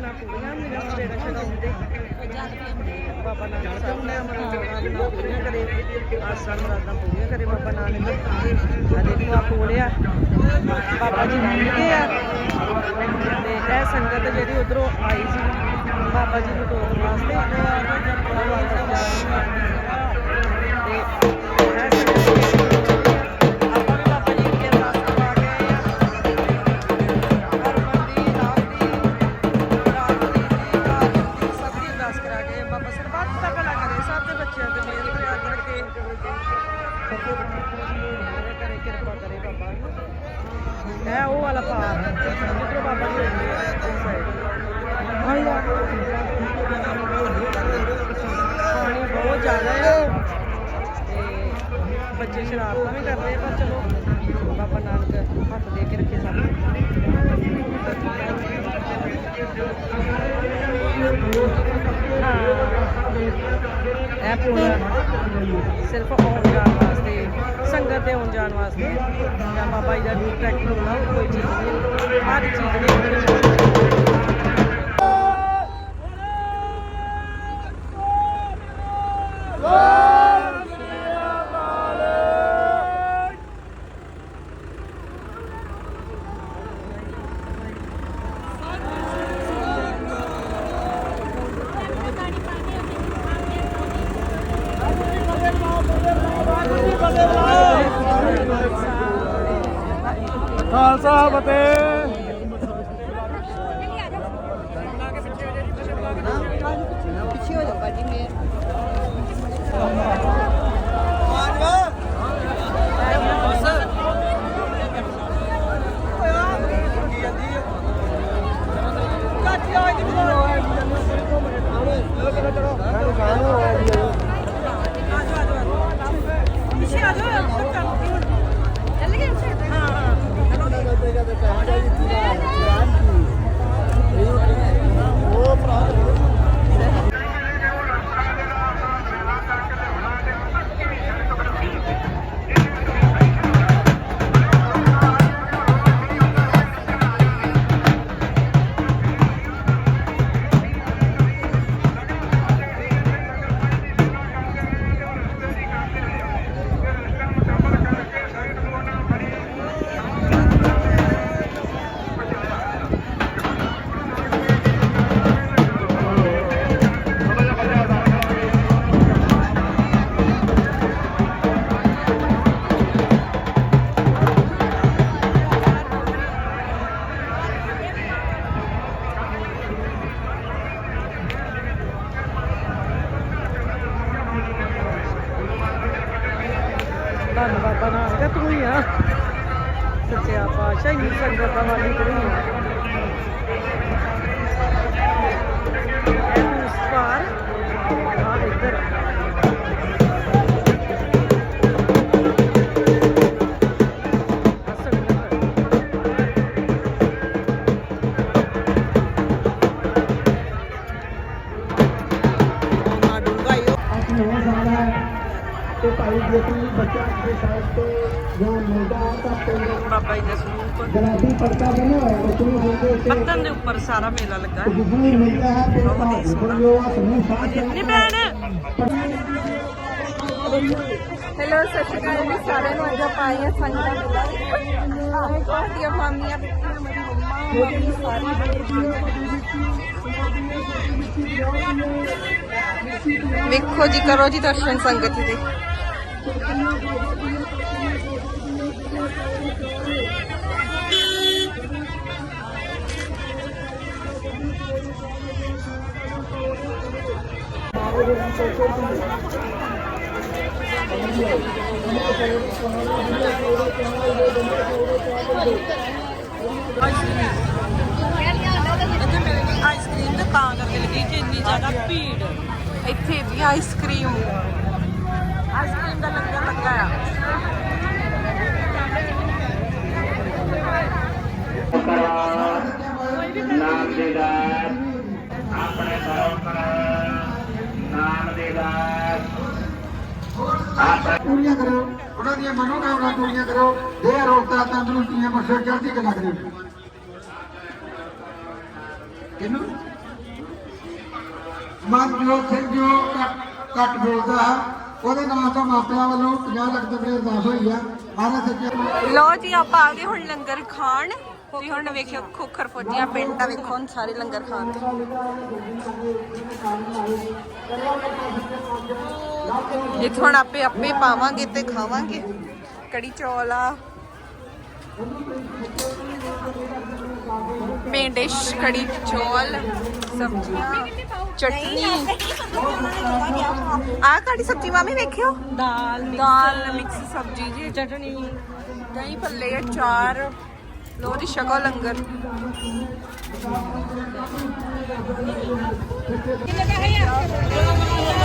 ਸਾਡੀਆਂ ਸੁਪਨਾ ਪੂਰੀਆਂ ਹੁੰਦੀਆਂ ਛਡਾਉਂਦੇ ਬਾਬਾ ਨਾਨਕ ਸਾਹਿਬ ਨੇ ਅਮਰ ਨਾ ਪੂਰੀਆਂ ਕਰੇ ਆਸਾਂ ਮੁਰਾਦਾਂ ਪੂਰੀਆਂ ਕਰੇ ਬਾਬਾ ਨਾਨਕ। ਆ ਦੇਖੋ ਆ ਕੋਲਿਆ ਬਾਬਾ ਜੀ ਮਿਲ ਗਏ ਆ। ਤੇ ਇਹ ਸੰਗਤ ਜਿਹੜੀ ਉਧਰੋਂ ਆਈ ਸੀ, ਬਾਬਾ ਜੀ ਨੂੰ ਟੋਕਣ ਵਾਸਤੇ ਇਹ ਉਹ ਵਾਲਾ ਪਾਰ ਜਿੱਧਰੋਂ ਬਾਬਾ ਜੀ ਪਾਣੀ ਬਹੁਤ ਜ਼ਿਆਦਾ ਹੈ ਤੇ ਬੱਚੇ ਸ਼ਰਾਰਤਾਂ ਵੀ ਕਰਦੇ ਪਰ ਚਲੋ, ਬਾਬਾ ਨਾਨਕ ਹੱਥ ਦੇ ਕੇ ਰੱਖੇ ਸਭ ਇਹ ਪੁਲ ਸਿਰਫ ਆਉਣ ਜਾਣ ਸੰਗਤ ਦੇ ਆਉਣ ਜਾਣ ਵਾਸਤੇ ਜਾਂ ਬਾਬਾ ਜੀ ਦਾ ਟਰੈਕਟਰ ਹੋਣਾ ਕੋਈ ਚੀਜ਼ ਨਹੀਂ ਹਰ ਚੀਜ਼ ਨਹੀਂ ਖਾਲਸਾ ਫਤਿਹ। ਪਿੱਛੇ ਹੋ ਜਾਓ ਭਾਜੀ ਮੇਰ ਧੰਨ ਬਾਬਾ ਨਾਨਕ ਤੂੰ ਹੀ ਆ ਸੱਚਿਆ ਪਾਤਸ਼ਾਹ ਇੰਨੀ ਸੰਗਤ ਦਾ ਵਾਲੀ ਤੂੰ ਹੀ ਆ ਇਹ ਉਸ ਪਾਰ ਆ ਇੱਧਰ ਆ ਸੰਗਤ ਨਾ ਡੂੰਘਾਈ ਅੱਜ ਨਵਾਂ ਸਾਲ ਹੈ ਤੇ ਭਾਈ ਜੇਤਨੀ ਬੱਚਾ ਦੇ ਸਾਈਡ ਤੇ ਜੋ ਮਿਲਦਾ ਹੈ ਤਾਂ ਪਿੰਡ ਬਾਬਾ ਜੀ ਦੇ ਸਰੂਪ ਗਲਾਬੀ ਪੜਤਾ ਬਣਾ ਹੋਇਆ ਬੱਚੇ ਨੂੰ ਹੁੰਦੇ ਤੇ ਪੱਤਨ ਦੇ ਉੱਪਰ ਸਾਰਾ ਮੇਲਾ ਲੱਗਾ ਹੈ ਜਿਸ ਨੂੰ ਮਿਲਦਾ ਹੈ ਤੇ ਭਾਈ ਬੋਲਿਓ ਆ ਸਮੂਹ ਸਾਥ ਨੀ ਭੈਣ ਹੈਲੋ ਸਤਿ ਸ਼੍ਰੀ ਅਕਾਲ ਜੀ ਸਾਰਿਆਂ ਨੂੰ ਅੱਜ ਆਪਾਂ ਆਏ ਹਾਂ ਸੰਗਤਾਂ ਮਿਲਾ ਆਏ ਤੁਹਾਡੀਆਂ ਮਾਮੀਆਂ ਬੀਬੀਆਂ ਮੇਰੀ ਮੰਮਾ ਮੰਮੀ ਸਾਰੀ ਵੇਖੋ ਜੀ ਕਰੋ ਜੀ ਦਰਸ਼ਨ ਸੰਗਤ ਦੇ। ਆਈਸਕ੍ਰੀਮ ਤੇ ਤਾਂ ਕਰਕੇ ਲੱਗੀ ਕਿ ਇੰਨੀ ਜ਼ਿਆਦਾ ਭੀੜ ਇੱਥੇ ਵੀ ਆਈਸਕ੍ਰੀਮ ਆਈਸਕ੍ਰੀਮ ਦਾ ਲੰਗਰ ਲੱਗਾ ਆ। ਨਾਮ ਦੇ ਦਾਸ ਆਪਣੇ ਨਾਮ ਦੇ ਦਾਸ। ਪੂਰੀਆਂ ਕਰੋ। ਉਹਨਾਂ ਦੀਆਂ ਮਨੋਕਾਮਨਾ ਪੂਰੀਆਂ ਕਰੋ। ਦੇਹ ਰੋਗਤਾ ਤੰਦਰੁਸਤੀਆਂ ਬਖਸ਼ੋ ਚੜ੍ਹਦੀ ਕਲਾ ਕਰੇ। ਕਿਨੂੰ ਮਨਜੋਤ ਸਿੰਘ ਜੋ ਘੱਟ ਬੋਲਦਾ। ਉਹਦੇ ਨਾਮ ਤੋਂ ਮਾਪਿਆਂ ਵੱਲੋਂ 50 ਲੱਖ ਰੁਪਏ ਅਰਦਾਸ ਹੋਈ ਆ। ਮਹਾਰਾਜ ਸੱਚੇ ਲੋ ਜੀ, ਆਪਾਂ ਆ ਗਏ ਹੁਣ ਲੰਗਰ ਖਾਣ। ਤੇ ਹੁਣ ਵੇਖਿਓ ਖੋਖਰ ਫੌਜੀਆਂ ਪਿੰਡ ਦਾ ਵੇਖੋ ਹੁਣ ਸਾਰੇ ਲੰਗਰ ਖਾਣ ਤੇ ਇਹ ਹੁਣ ਆਪੇ ਆਪੇ ਪਾਵਾਂਗੇ ਤੇ ਖਾਵਾਂਗੇ। ਕੜੀ ਚੌਲ ਆ। ਮੇਨ ਡਿਸ਼ ਕੜੀ ਚੌਲ, ਸਬਜ਼ੀਆਂ, ਚਟਨੀ। ਆ ਕੜੀ ਸਬਜ਼ੀ ਮਾਮੀ ਵੇਖਿਓ? ਦਾਲ ਦਾਲ ਮਿਕਸ ਸਬਜ਼ੀ ਜੀ। ਚਟਣੀ ਦਹੀਂ ਭੱਲੇ ਅਚਾਰ ਲੋ ਜੀ ਛਕੋ ਲੰਗਰ।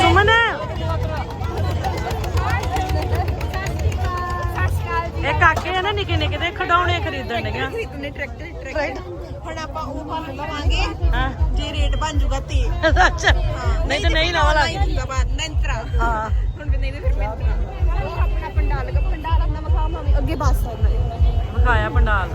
ਸੁਮਨ? ਇਹ ਕਾਕੇ ਆ ਨਾ ਨਿੱਕੇ ਨਿੱਕੇ ਦੇ ਖਡਾਉਣੇ ਖਰੀਦਣ ਡਿਆ ਖਰੀਦਣੇ ਟਰੈਕਟਰ ਟਰੈਕਟਰ। ਹੁਣ ਆਪਾਂ ਉਹ ਪਾ ਲਵਾਂਗੇ ਹਾਂ। ਜੇ ਰੇਟ ਬਣ ਜੂਗਾ ਤੇ। ਅੱਛਾ। ਨਹੀਂ ਤਾਂ ਨਹੀਂ ਲਾਵਾ ਲੱਗ ਨੰਤਰਾ ਹਾਂ। ਹੁਣ ਵੀ ਨਹੀਂ ਤੇ ਫਿਰ ਮਿੰਤਰਾ ਉਹ ਆਪਣਾ ਪੰਡਾਲ ਪੰਡਾਲ ਆਪਣਾ ਮਖਾ ਮਾਮੀ ਅੱਗੇ ਬੱਸ ਆਉਣਾ ਵਿਖਾਇਆ ਪੰਡਾਲ